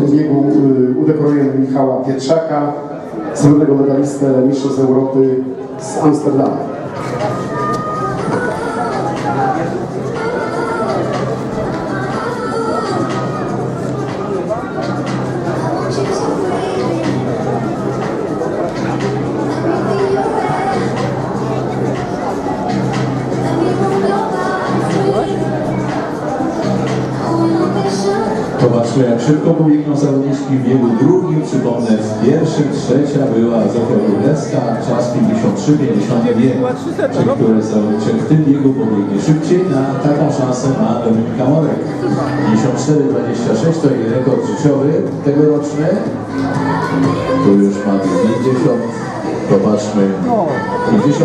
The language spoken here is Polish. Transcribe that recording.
tym biegu y, udekorujemy Michała Pietrzaka, srebrnego medalistę Mistrzostw Europy z Amsterdamu. Zobaczmy jak szybko pobiegną zawodniczki w biegu drugim. Przypomnę, w pierwszym trzecia była Zofia Królewska, czas 53-52. Czy które zawodniczek w tym biegu pobiegnie szybciej? Na taką szansę ma Dominika Morek. 54-26 to jej rekord życiowy tegoroczny. Tu już ma 50. Popatrzmy. 50.